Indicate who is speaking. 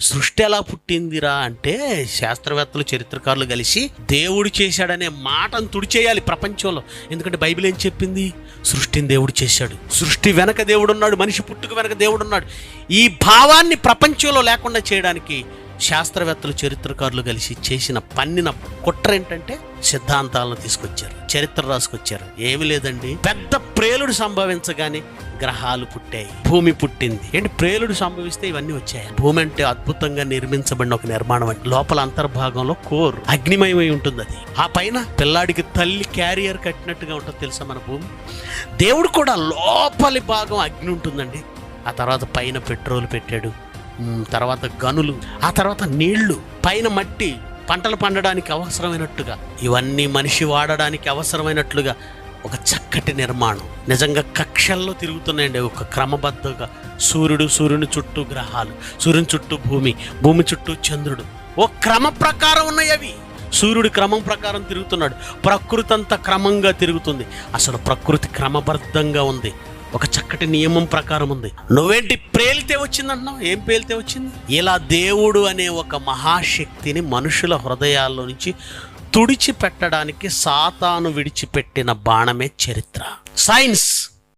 Speaker 1: సృష్టి ఎలా పుట్టిందిరా అంటే శాస్త్రవేత్తలు చరిత్రకారులు కలిసి దేవుడు చేశాడనే మాటను తుడిచేయాలి ప్రపంచంలో. ఎందుకంటే బైబిల్ ఏం చెప్పింది? సృష్టిని దేవుడు చేశాడు. సృష్టి వెనక దేవుడు ఉన్నాడు మనిషి పుట్టుక వెనక దేవుడు ఉన్నాడు ఈ భావాన్ని ప్రపంచంలో లేకుండా చేయడానికి శాస్త్రవేత్తలు చరిత్రకారులు కలిసి చేసిన పన్నిన కుట్ర ఏంటంటే సిద్ధాంతాలను తీసుకొచ్చారు చరిత్ర రాసుకొచ్చారు. ఏమి లేదండి. పెద్ద ప్రేలుడు సంభవించగానే గ్రహాలు పుట్టాయి. భూమి పుట్టింది. ఏంటి ప్రేలుడు సంభవిస్తే ఇవన్నీ వచ్చాయి? భూమి అంటే అద్భుతంగా నిర్మించబడిన ఒక నిర్మాణం అండి. లోపల అంతర్భాగంలో కోర్ అగ్నిమయమై ఉంటుంది అది. ఆ పైన పిల్లాడికి తల్లి క్యారియర్ కట్టినట్టుగా ఉంటుంది తెలుసా మన భూమి? దేవుడు కూడా లోపలి భాగం అగ్ని ఉంటుందండి. ఆ తర్వాత పైన పెట్రోల్ పెట్టాడు. తర్వాత గనులు ఆ తర్వాత నీళ్ళు పైన మట్టి పంటలు పండడానికి అవసరమైనట్టుగా ఇవన్నీ మనిషి వాడడానికి అవసరమైనట్లుగా ఒక చక్కటి నిర్మాణం. నిజంగా కక్షల్లో తిరుగుతున్నాయండి ఒక క్రమబద్ధంగా. సూర్యుడు సూర్యుని చుట్టూ గ్రహాలు సూర్యుని చుట్టూ భూమి భూమి చుట్టూ చంద్రుడు. ఓ క్రమ ప్రకారం ఉన్నాయి అవి. సూర్యుడు క్రమం ప్రకారం తిరుగుతున్నాడు. ప్రకృతి అంతా క్రమంగా తిరుగుతుంది. అసలు ప్రకృతి క్రమబద్ధంగా ఉంది. ఒక చక్కటి నియమం ప్రకారం ఉంది. నువ్వేంటి ప్రేలితే వచ్చిందంటున్నావు? ఏం పేలితే వచ్చింది? ఇలా దేవుడు అనే ఒక మహాశక్తిని మనుషుల హృదయాల్లో నుంచి తుడిచి పెట్టడానికి సాతాను విడిచిపెట్టిన బాణమే చరిత్ర. సైన్స్